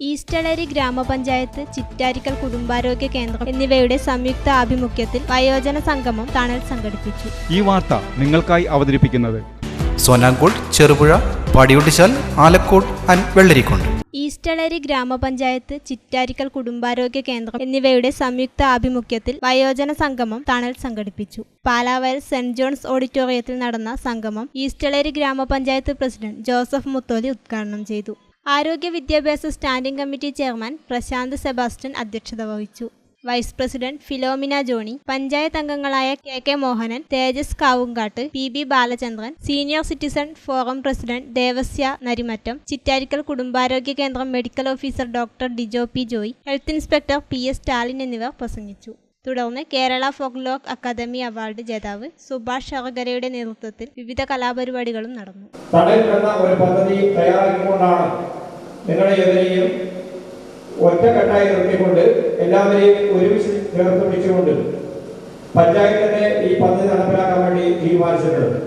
ഈസ്റ്റളേരി ഗ്രാമപഞ്ചായത്ത് ചിറ്റാരിക്കൽ കുടുംബാരോഗ്യ കേന്ദ്രം എന്നിവയുടെ സംയുക്ത ആഭിമുഖ്യത്തിൽ വയോജന സംഗമം തണൽ സംഘടിപ്പിച്ചു. ഈ വാർത്ത നിങ്ങൾക്കായി അവതരിപ്പിക്കുന്നത് സോനാങ്കോട് ചെറുപുഴ പാടിയൊട്ടിച്ചാൽ ആലക്കോട് ആൻഡ് വെള്ളരിക്കുണ്ട്. ഈസ്റ്റളരി ഗ്രാമപഞ്ചായത്ത് ചിറ്റാരിക്കൽ കുടുംബാരോഗ്യ കേന്ദ്രം എന്നിവയുടെ സംയുക്ത ആഭിമുഖ്യത്തിൽ വയോജന സംഗമം തണൽ സംഘടിപ്പിച്ചു. പാലാവയൽ സെന്റ് ജോൺസ് ഓഡിറ്റോറിയത്തിൽ നടന്ന സംഗമം ഈസ്റ്റളരി ഗ്രാമപഞ്ചായത്ത് പ്രസിഡന്റ് ജോസഫ് മുത്തോലി ഉദ്ഘാടനം ചെയ്തു. ആരോഗ്യ വിദ്യാഭ്യാസ standing committee chairman Prashanth Sebastian അധ്യക്ഷത വഹിച്ചു. Vice president Philomina Johny panchayat അംഗങ്ങളായ K K Mohanan Thejas Kavungattu P B Balachandran senior citizen forum president Devasya Narimattam Chittarikkal കുടുംബാരോഗ്യ കേന്ദ്രം medical officer doctor Dijo P Joy health inspector P S Stalin എന്നിവർ പ്രസംഗിച്ചു. തുടർന്ന് Kerala ഫോക്ലോക്ക് academy award ജേതാവ് സുഭാഷ് ഷറഗരയുടെ നേതൃത്വത്തിൽ വിവിധ കലാപരിപാടികളും നടന്നു. തടയൽ എന്ന ഒരു പദ്ധതി തയ്യാറാക്കിക്കൊണ്ടാണ് നിങ്ങളെ എതിരെയും ഒറ്റക്കെട്ടായി നിർത്തിക്കൊണ്ട് എല്ലാവരെയും ഒരുമിച്ച് ചേർത്ത് പിടിച്ചുകൊണ്ട് പഞ്ചായത്തിന്റെ ഈ പദ്ധതി നടപ്പിലാക്കാൻ വേണ്ടി തീരുമാനിച്ചിട്ടുണ്ട്.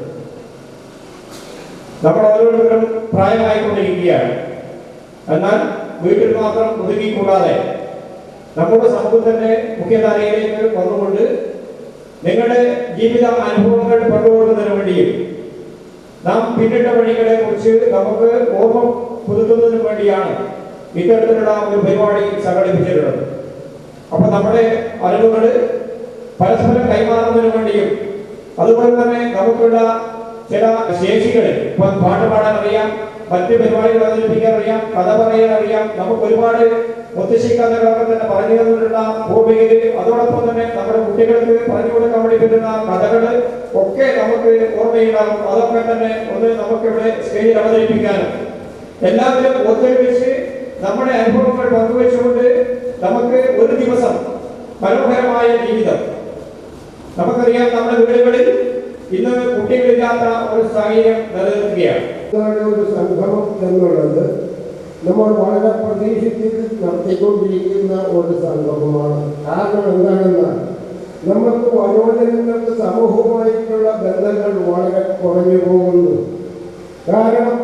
നമ്മൾ ഓരോരുത്തരും പ്രായമായിക്കൊണ്ടിരിക്കുകയാണ്. എന്നാൽ വീട്ടിൽ മാത്രം ഒതുങ്ങിക്കൂടാതെ നമ്മുടെ സമൂഹത്തിന്റെ മുഖ്യധാരയിലേക്ക് വന്നുകൊണ്ട് നിങ്ങളുടെ ജീവിത അനുഭവങ്ങൾ പങ്കുകൊള്ളുന്നതിന് വേണ്ടിയും നാം പിന്നിട്ട വഴികളെ കുറിച്ച് നമുക്ക് ഓർമ്മ പുതുക്കുന്നതിന് വേണ്ടിയാണ് ഇത്തരത്തിലുള്ള ഒരു പരിപാടി സംഘടിപ്പിച്ചിട്ടുള്ളത്. അപ്പൊ നമ്മുടെ അറിവുകൾ പരസ്പരം കൈമാറുന്നതിന് വേണ്ടിയും അതുപോലെ തന്നെ നമുക്കുള്ള ചില ശേഷികൾ ഇപ്പൊ പാട്ട് പാടാൻ അറിയാം മറ്റ് പരിപാടികൾ അവതരിപ്പിക്കാൻ അറിയാം കഥ പറയാൻ അറിയാം നമുക്ക് ഒരുപാട് മുത്തശ്ശി കഥകളൊക്കെ തന്നെ പറഞ്ഞു തന്നിട്ടുള്ള ഭൂമിയിൽ അതോടൊപ്പം തന്നെ നമ്മുടെ കുട്ടികൾക്ക് പറഞ്ഞു കൊടുക്കാൻ വേണ്ടി പറ്റുന്ന കഥകൾ ഒക്കെ നമുക്ക് ഓർമ്മയുണ്ടാകും. അതൊക്കെ തന്നെ ഒന്ന് നമുക്ക് ഇവിടെ സ്റ്റേജിൽ അവതരിപ്പിക്കാനും. എല്ലാവരും ഒത്തൊരുമിച്ച് നമ്മുടെ അനുഭവങ്ങൾ പങ്കുവെച്ചുകൊണ്ട് നമുക്ക് ഒരു ദിവസം മനോഹരമായ ജീവിതം. നമുക്കറിയാം നമ്മുടെ വീടുകളിൽ ഇന്ന് കുട്ടികളില്ലാത്ത ഒരു സാഹചര്യം നിലനിൽക്കുകയാണ്. ഒരു സംഗമം എന്നുള്ളത്. നമ്മൾ വളരെ പ്രതീക്ഷിച്ചിട്ട് നടത്തിക്കൊണ്ടിരിക്കുന്ന ഒരു സംഗമമാണ് കാരണം എന്താണെന്നാൽ നമുക്ക് വയോജനങ്ങൾക്ക് സമൂഹമായിട്ടുള്ള ബന്ധങ്ങൾ വളരെ കുറഞ്ഞു പോകുന്നു. കാരണം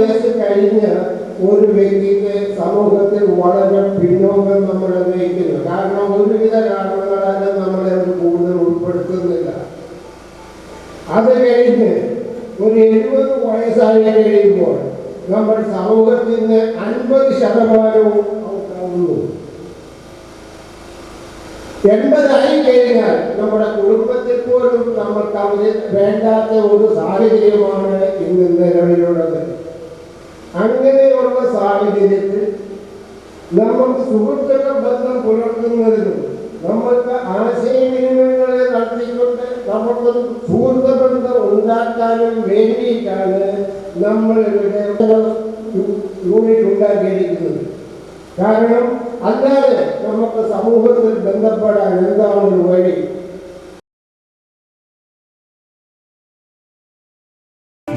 വയസ്സ് കഴിഞ്ഞ് ഒരു വ്യക്തിക്ക് സമൂഹത്തിൽ വളരെ പിന്നോക്കം നമ്മൾ നയിക്കുന്നു. കാരണം ഒരുവിധ കാരണങ്ങളാലും നമ്മളെ അത് കൂടുതൽ ഉൾപ്പെടുത്തുന്നില്ല. അത് കഴിഞ്ഞ് ഒരു എഴുപത് വയസ്സായി കഴിയുമ്പോൾ നമ്മൾ സമൂഹത്തിന് അൻപത് ശതമാനവും ഔട്ടാവുന്നു. എൺപതായി കഴിഞ്ഞാൽ നമ്മുടെ കുടുംബത്തിൽ പോലും നമ്മൾക്ക് അവർ വേണ്ടാത്ത ഒരു സാഹചര്യമാണ് ഇന്ന് നിലവിലുള്ളത്. അങ്ങനെയുള്ള സാഹചര്യത്തിൽ നമ്മൾ സുഹൃത്തുക്കൾ ബന്ധം പുലർത്തുന്നതിനും നമ്മൾക്ക് ആശയവിനിമയങ്ങളെ നടത്തിക്കൊണ്ട് നമുക്കൊരു സുഹൃത്ത് ബന്ധം ഉണ്ടാക്കാനും വേണ്ടിയിട്ടാണ് നമ്മൾ ഇവിടെ യൂണിറ്റ് ഉണ്ടാക്കിയിരിക്കുന്നത്. കാരണം അല്ലാതെ നമുക്ക് സമൂഹത്തിൽ ബന്ധപ്പെടാൻ എന്താണ് ഒരു